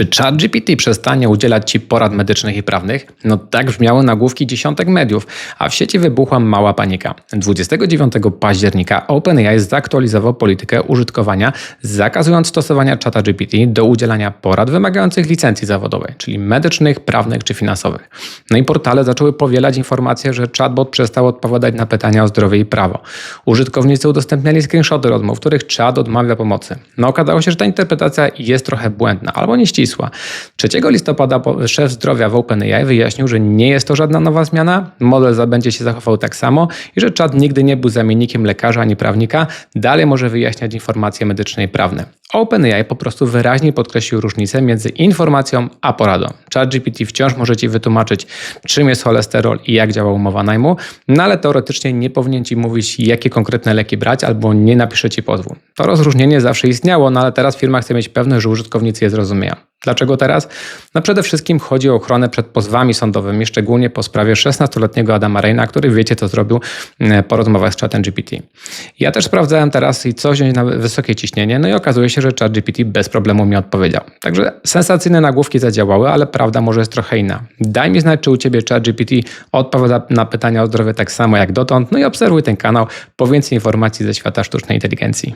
Czy ChatGPT przestanie udzielać Ci porad medycznych i prawnych? No tak brzmiały nagłówki dziesiątek mediów, a w sieci wybuchła mała panika. 29 października OpenAI zaktualizował politykę użytkowania, zakazując stosowania ChatGPT do udzielania porad wymagających licencji zawodowej, czyli medycznych, prawnych czy finansowych. No i portale zaczęły powielać informacje, że chatbot przestał odpowiadać na pytania o zdrowie i prawo. Użytkownicy udostępniali screenshoty rozmów, w których chat odmawia pomocy. No okazało się, że ta interpretacja jest trochę błędna albo nieścisła. 3 listopada szef zdrowia w OpenAI wyjaśnił, że nie jest to żadna nowa zmiana, model będzie się zachował tak samo i że chat nigdy nie był zamiennikiem lekarza ani prawnika, dalej może wyjaśniać informacje medyczne i prawne. OpenAI po prostu wyraźnie podkreślił różnicę między informacją a poradą. ChatGPT wciąż może Ci wytłumaczyć, czym jest cholesterol i jak działa umowa najmu, no ale teoretycznie nie powinien Ci mówić, jakie konkretne leki brać albo nie napisze Ci pozwu. To rozróżnienie zawsze istniało, no ale teraz firma chce mieć pewność, że użytkownicy je zrozumieją. Dlaczego teraz? No przede wszystkim chodzi o ochronę przed pozwami sądowymi, szczególnie po sprawie 16-letniego Adama Reina, który wiecie co zrobił mm, po rozmowach z chatem GPT. Ja też sprawdzałem teraz i co wziąć na wysokie ciśnienie, no i okazuje się, że ChatGPT bez problemu mi odpowiedział. Także sensacyjne nagłówki zadziałały, ale prawda może jest trochę inna. Daj mi znać, czy u Ciebie ChatGPT odpowiada na pytania o zdrowie tak samo jak dotąd, no i obserwuj ten kanał po więcej informacji ze świata sztucznej inteligencji.